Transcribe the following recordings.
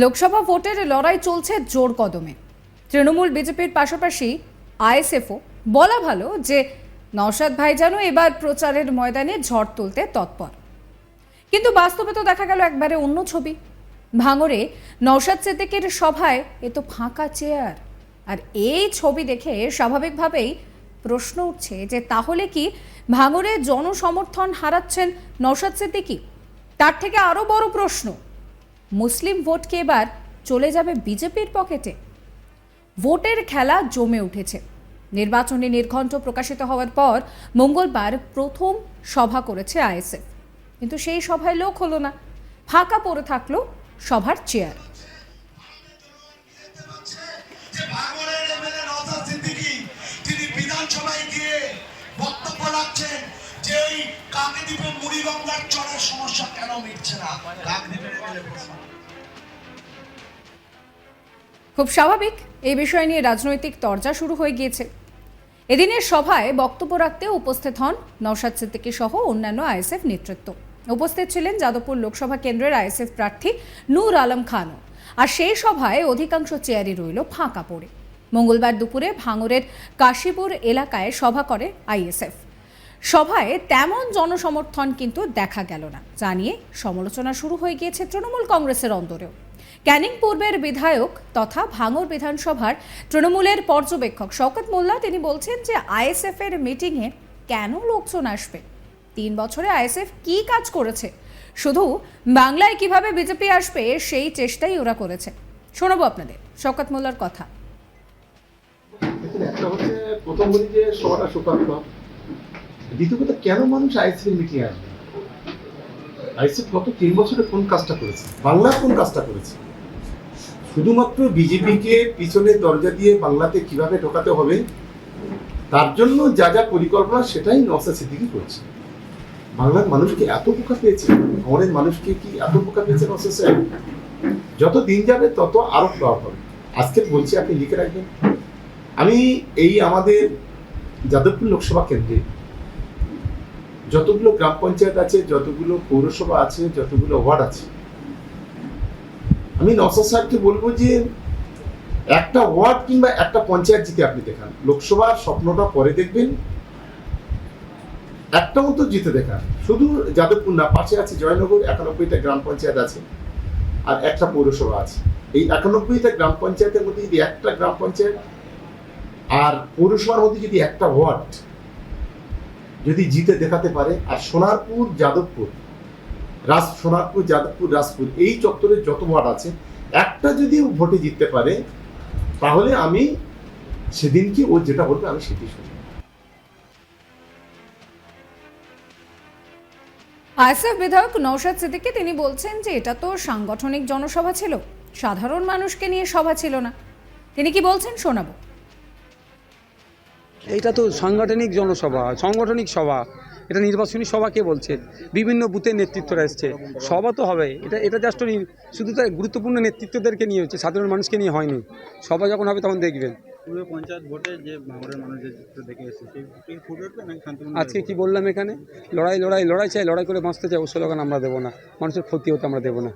লোকসভা ভোটের লড়াই চলছে জোর কদমে। তৃণমূল বিজেপির পাশাপাশি আইএসএফও। বলা ভালো যে নওশাদ ভাইজানও এবার প্রচারের ময়দানে ঝড় তুলতে তৎপর। কিন্তু বাস্তবে তো দেখা গেল একবারে অন্য ছবি। ভাঙরে নওশাদ সিদ্দিকের সভায় এ তো ফাঁকা চেয়ার। আর এই ছবি দেখে স্বাভাবিকভাবেই প্রশ্ন উঠছে যে তাহলে কি ভাঙরে জনসমর্থন হারাচ্ছেন নওশাদ সিদ্দিকী? তার থেকে আরও বড় প্রশ্ন মুসলিম ভোটকে এবার চলে যাবে বিজেপির পকেটে। ভোটের খেলা জমে উঠেছে। নির্বাচনী নির্ঘণ্ট প্রকাশিত হওয়ার পর মঙ্গলবার প্রথম সভা করেছে আইএসএফ। কিন্তু সেই সভায় লোক হলো না। ফাঁকা পড়ে থাকল সভার চেয়ার। সমস্যা কেন মিটছে না? খুব স্বাভাবিক এই বিষয় নিয়ে রাজনৈতিক তরজা শুরু হয়ে গিয়েছে। এদিনের সভায় বক্তব্য রাখতে উপস্থিত হন নওশাদ সিদ্দিকী সহ অন্যান্য আইএসএফ নেতৃত্ব। উপস্থিত ছিলেন যাদবপুর লোকসভা কেন্দ্রের আইএসএফ প্রার্থী নূর আলম খানও। আর সেই সভায় অধিকাংশ চেয়ারই রইল ফাঁকা পড়ে। মঙ্গলবার দুপুরে ভাঙরের কাশীপুর এলাকায় সভা করে আইএসএফ। সভায় তেমন জনসমর্থন কিন্তু দেখা গেল না। জানিয়ে সমালোচনা শুরু হয়ে গিয়েছে তৃণমূল কংগ্রেসের অন্তরেও ক্যানিং পূর্বের বিধায়ক তথা ভাঙর বিধানসভার তৃণমূলের পর্যবেক্ষক শওকত মোল্লা, তিনি বলছেন যে আইএসএফ এর মিটিংয়ে কেন লোকজন আসবে? তিন বছরে আইএসএফ কি কাজ করেছে? শুধু বাংলায় কীভাবে বিজেপি আসবে, সেই চেষ্টাই ওরা করেছে। শোনাবো আপনাদের শওকত মোল্লার কথা। বলি দ্বিতীয় কথা, কেন মানুষ আসবে? আইসিএল গত তিন বছরে কোন কাজটা করেছে? বাংলার কোন কাজটা করেছে? শুধুমাত্র বিজেপিকে পিছনে দরজা দিয়ে বাংলাতে কীভাবে ঢোকাতে হবে, তার জন্য যা যা পরিকল্পনা সেটাই নসা সিদ্দিকি করছে। বাংলার মানুষকে এত বোকা পেয়েছে? আমাদের মানুষকে কি এত বোকা পেয়েছে নসা সাহেব? যত দিন যাবে তত আরও প্রভাব হবে। আজকে বলছি, আপনি লিখে রাখবেন। আমি এই আমাদের যাদবপুর লোকসভা কেন্দ্রে যতগুলো গ্রাম পঞ্চায়েত আছে, যতগুলো পৌরসভা আছে, যতগুলো ওয়ার্ড আছে আমি নসর সাহেবকে বলব যে একটা ওয়ার্ড কিংবা একটা পঞ্চায়েত জিতে আপনি দেখান। লোকসভার স্বপ্নটা পরে দেখবেন, একটা মতো জিতে দেখান। শুধু যাদবপুর না, পাশে আছে জয়নগর, একানব্বইটা গ্রাম পঞ্চায়েত আছে আর একটা পৌরসভা আছে। এই একানব্বইটা গ্রাম পঞ্চায়েতের মধ্যে যদি একটা গ্রাম পঞ্চায়েত আর পৌরসভার মধ্যে যদি একটা ওয়ার্ড যদি জিতে দেখাতে পারে, আর সোনারপুর, যাদবপুর রাজ সোনারপুর যাদবপুর রাজপুর এই চত্বরে যত ওয়ার্ড আছে একটা যদি ও ভোটে জিততে পারে তাহলে আমি সেদিনকে ও যেটা বলবে আমি সেটি শুনব। আইএসএফ বিধায়ক নৌশাদ সিদ্দিকী তিনি বলছেন যে এটা তো সাংগঠনিক জনসভা ছিল সাধারণ মানুষকে নিয়ে সভা ছিল না। তিনি কি বলছেন শোনাবো? এটা তো সাংগঠনিক জনসভা সাংগঠনিক সভা। এটা নির্বাচনী সভা কে বলছে। বিভিন্ন বুথের নেতৃত্বরা এসছে। সভা তো হবে এটা এটা জাস্ট শুধু তাই গুরুত্বপূর্ণ নেতৃত্বদেরকে নিয়ে হচ্ছে সাধারণ মানুষকে নিয়ে হয়নি। সভা যখন হবে তখন দেখবেন। আজকে কি বললাম এখানে? লড়াই লড়াই লড়াই চাই লড়াই করে বাঁচতে চাই ও স্লোগান আমরা দেবো না। মানুষের ক্ষতি হতে আমরা দেবো না।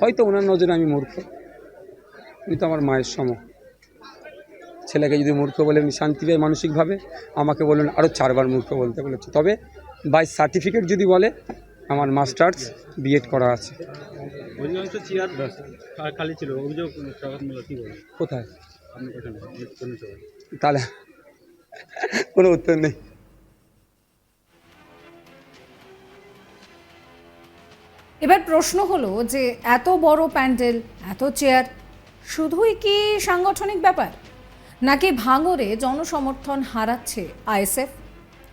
হয়তো ওনার নজরে আমি মূর্খ। উনি তো আমার মায়ের সম। ছেলেকে যদি মূর্খ বলে আমি শান্তি পায় মানসিকভাবে আমাকে বলুন আরও চারবার মূর্খ বলতে বলেছে। তবে বাই সার্টিফিকেট যদি বলে আমার মাস্টার্স বিএড করা আছে। খালি ছিল। অভিযোগ কোথায়? তাহলে কোনো উত্তর নেই। এবার প্রশ্ন হলো যে এত বড় প্যান্ডেল এত চেয়ার শুধুই কি সাংগঠনিক ব্যাপার? নাকি ভাঙরে জনসমর্থন হারাচ্ছে আইএসএফ?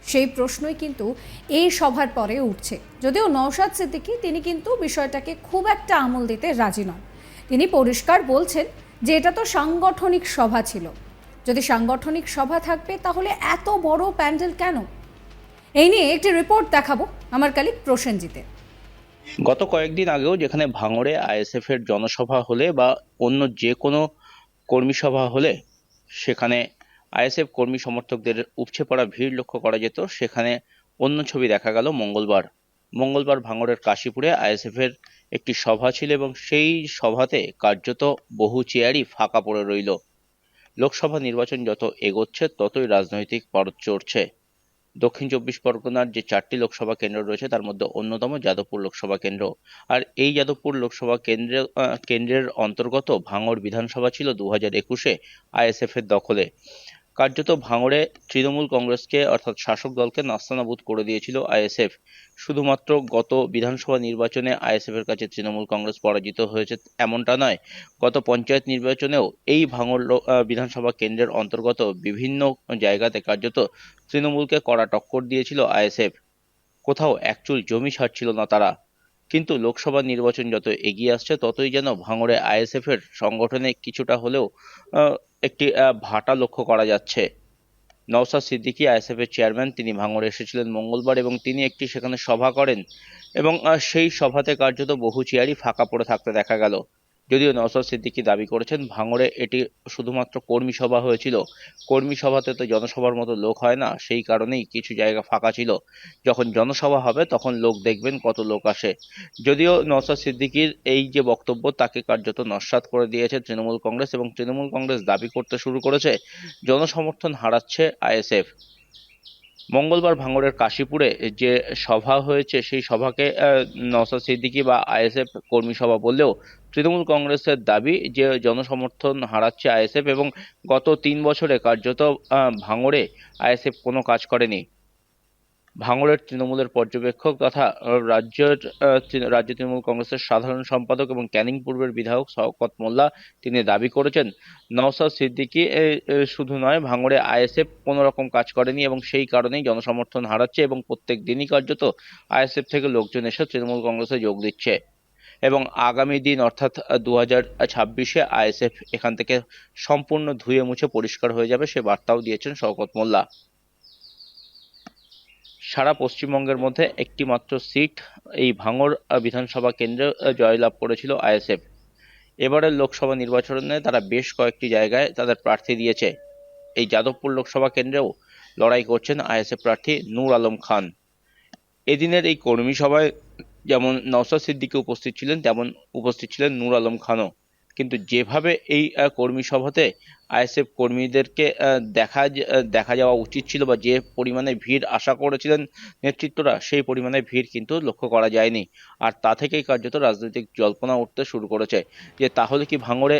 সেই প্রশ্নই কিন্তু এই সভার পরে উঠছে। যদিও নওশাদ সিদ্দিকি, তিনি কিন্তু বিষয়টাকে খুব একটা আমল দিতে রাজি নন। তিনি পরিষ্কার বলছেন যে এটা তো সাংগঠনিক সভা ছিল। যদি সাংগঠনিক সভা থাকবে, তাহলে এত বড় প্যান্ডেল কেন? এই নিয়ে একটি রিপোর্ট দেখাবো আমার কালিক প্রসেনজিতের গত কয়েকদিন আগেও যেখানে ভাঙড়ে আইএসএফ এর জনসভা হলে বা অন্য যে কোনো কর্মী সভা হলে সেখানে আইএসএফ কর্মী সমর্থকদের উপচে পড়া ভিড় লক্ষ্য করা যেত। সেখানে অন্য ছবি দেখা গেল মঙ্গলবার। মঙ্গলবার ভাঙড়ের কাশীপুরে আইএসএফের একটি সভা ছিল এবং সেই সভাতে কার্যত বহু চেয়ারই ফাঁকা পড়ে রইল। লোকসভা নির্বাচন যত এগোচ্ছে, ততই রাজনৈতিক পারদ চড়ছে। দক্ষিণ চব্বিশ পরগনার যে চারটি লোকসভা কেন্দ্র রয়েছে, তার মধ্যে অন্যতম যাদবপুর লোকসভা কেন্দ্র। আর এই যাদবপুর লোকসভা কেন্দ্রে কেন্দ্রের অন্তর্গত ভাঙড় বিধানসভা ছিল দু হাজার একুশে আইএসএফ এর দখলে। কার্যত ভাঙড়ে তৃণমূল কংগ্রেসকে, অর্থাৎ শাসক দলকে নাস্তানাবুদ করে দিয়েছিল আইএসএফ। শুধুমাত্র গত বিধানসভা নির্বাচনে আইএসএফ এর কাছে তৃণমূল কংগ্রেস পরাজিত হয়েছে এমনটা নয়। গত পঞ্চায়েত নির্বাচনেও এই ভাঙড় বিধানসভা কেন্দ্রের অন্তর্গত বিভিন্ন জায়গাতে কার্যত তৃণমূলকে কড়া টক্কর দিয়েছিল আইএসএফ। কোথাও একচুল জমি ছাড়ছিল না তারা। কিন্তু লোকসভা নির্বাচন যত এগিয়ে আসছে, ততই যেন ভাঙড়ে আইএসএফ এর সংগঠনে কিছুটা হলেও একটি ভাটা লক্ষ্য করা যাচ্ছে। নওসাদ সিদ্দিকি আইএসএফ এর চেয়ারম্যান, তিনি ভাঙড়ে এসেছিলেন মঙ্গলবার এবং তিনি একটি সেখানে সভা করেন এবং সেই সভাতে কার্যত বহু চেয়ারই ফাঁকা পড়ে থাকতে দেখা গেল। যদিও নওসাদ সিদ্দিকী দাবি করেছেন, ভাঙড়ে এটি শুধুমাত্র কর্মী সভা হয়েছিল। কর্মী সভাতে তো জনসভার মতো লোক হয় না, সেই কারণেই কিছু জায়গা ফাঁকা ছিল। যখন জনসভা হবে, তখন লোক দেখবেন কত লোক আসে। যদিও নওসাদ সিদ্দিকীর এই যে বক্তব্য, তাকে কার্যত নস্যাৎ করে দিয়েছে তৃণমূল কংগ্রেস এবং তৃণমূল কংগ্রেস দাবি করতে শুরু করেছে, জনসমর্থন হারাচ্ছে আইএসএফ। মঙ্গলবার ভাঙড়ের কাশীপুরে যে সভা হয়েছে, সেই সভাকে নওসাদ সিদ্দিকী বা আইএসএফ কর্মী সভা বললেও তৃণমূল কংগ্রেসের দাবি যে জনসমর্থন হারাচ্ছে আইএসএফ এবং গত তিন বছরে কার্যত ভাঙড়ে আইএসএফ কোনো কাজ করেনি। ভাঙড়ের তৃণমূলের পর্যবেক্ষক তথা রাজ্যের রাজ্য তৃণমূল কংগ্রেসের সাধারণ সম্পাদক এবং ক্যানিং পূর্বের বিধায়ক শওকত মোল্লা তিনি দাবি করেছেন নওসাদ সিদ্দিকী শুধু নয়, ভাঙড়ে আইএসএফ কোনো রকম কাজ করেনি এবং সেই কারণেই জনসমর্থন হারাচ্ছে এবং প্রত্যেক দিনই কার্যত আইএসএফ থেকে লোকজন এসে তৃণমূল কংগ্রেসে যোগ দিচ্ছে। এবং আগামী দিন, অর্থাৎ দু হাজার ছাব্বিশে আইএসএফ এখান থেকে সম্পূর্ণ ধুয়ে মুছে পরিষ্কার হয়ে যাবে, সে বার্তাও দিয়েছেন শওকত মোল্লা। সারা পশ্চিমবঙ্গের মধ্যে একটি মাত্র সিট এই ভাঙর বিধানসভা কেন্দ্রে জয়লাভ করেছিল আইএসএফ এবারের লোকসভা নির্বাচনে তারা বেশ কয়েকটি জায়গায় তাদের প্রার্থী দিয়েছে। এই যাদবপুর লোকসভা কেন্দ্রেও লড়াই করছেন আইএসএফ প্রার্থী নূর আলম খান। এদিনের এই কর্মী সভায় যেমন নওসাদ সিদ্দিকী উপস্থিত ছিলেন, তেমন উপস্থিত ছিলেন নূর আলম খানও। কিন্তু যেভাবে এই কর্মী সভাতে আইএসএফ কর্মীদেরকে দেখা দেখা যাওয়া উচিত ছিল বা যে পরিমাণে ভিড় আশা করেছিলেন নেতৃত্বরা, সেই পরিমাণে ভিড় কিন্তু লক্ষ্য করা যায়নি। আর তা থেকেই কার্যত রাজনৈতিক জল্পনা উঠতে শুরু করেছে। যে তাহলে কি ভাঙড়ে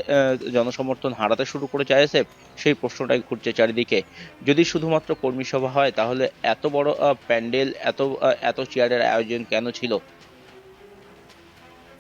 জনসমর্থন হারাতে শুরু করেছে আইএসএফ? সেই প্রশ্নটাই ঘুরছে চারিদিকে। যদি শুধুমাত্র কর্মী সভা হয়, তাহলে এত বড় প্যান্ডেল, এত এত চেয়ারের আয়োজন কেন ছিল?